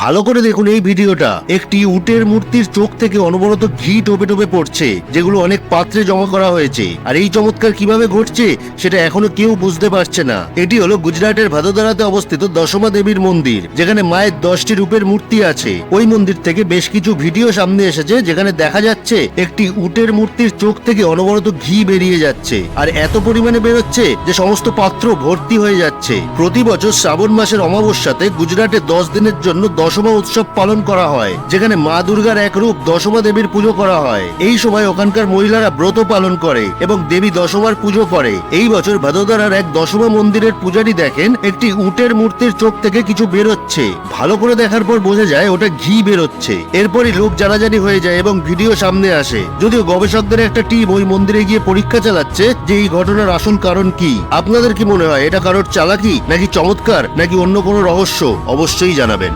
ভালো করে দেখুন এই ভিডিওটা। একটি উটের মূর্তির চোখ থেকে অনবরত ঘি টোপে টোপে পড়ছে, যেগুলো অনেক পাত্রে জমা করা হয়েছে। আর এই চমৎকার কীভাবে ঘটছে, সেটা এখনও কেউ বুঝতে পারছে না। এটি হলো গুজরাটের ভাদোদারাতে অবস্থিত দশমা দেবীর মন্দির, যেখানে মায়ের দশটি রূপের মূর্তি আছে। ওই মন্দির থেকে বেশ কিছু ভিডিও সামনে এসেছে, যেখানে দেখা যাচ্ছে একটি উটের মূর্তির চোখ থেকে অনবরত ঘি বেরিয়ে যাচ্ছে। আর এত পরিমাণে বেরোচ্ছে যে সমস্ত পাত্র ভর্তি হয়ে যাচ্ছে। প্রতি বছর শ্রাবণ মাসের অমাবস্যাতে গুজরাটে দশ দিনের জন্য দশমা উৎসব পালন করা হয়, যেখানে মা দুর্গার এক রূপ দশমা দেবীর পুজো করা হয়। এই সময় ওখানকার মহিলারা ব্রত পালন করে এবং দেবী দশমার পুজো করে। এই বছর ভাদোদরার এক দশমা মন্দিরের পূজারী দেখেন, একটি উটের মূর্তির চোখ থেকে কিছু বেরোচ্ছে। ভালো করে দেখার পর বোঝা যায়, ওটা ঘি বেরোচ্ছে। এরপরই লোক জানাজানি হয়ে যায় এবং ভিডিও সামনে আসে। যদিও গবেষকদের একটা টিম ওই মন্দিরে গিয়ে পরীক্ষা চালাচ্ছে যে এই ঘটনার আসল কারণ কি। আপনাদের কি মনে হয়, এটা কারোর চালাকি, নাকি চমৎকার, নাকি অন্য কোনো রহস্য? অবশ্যই জানাবেন।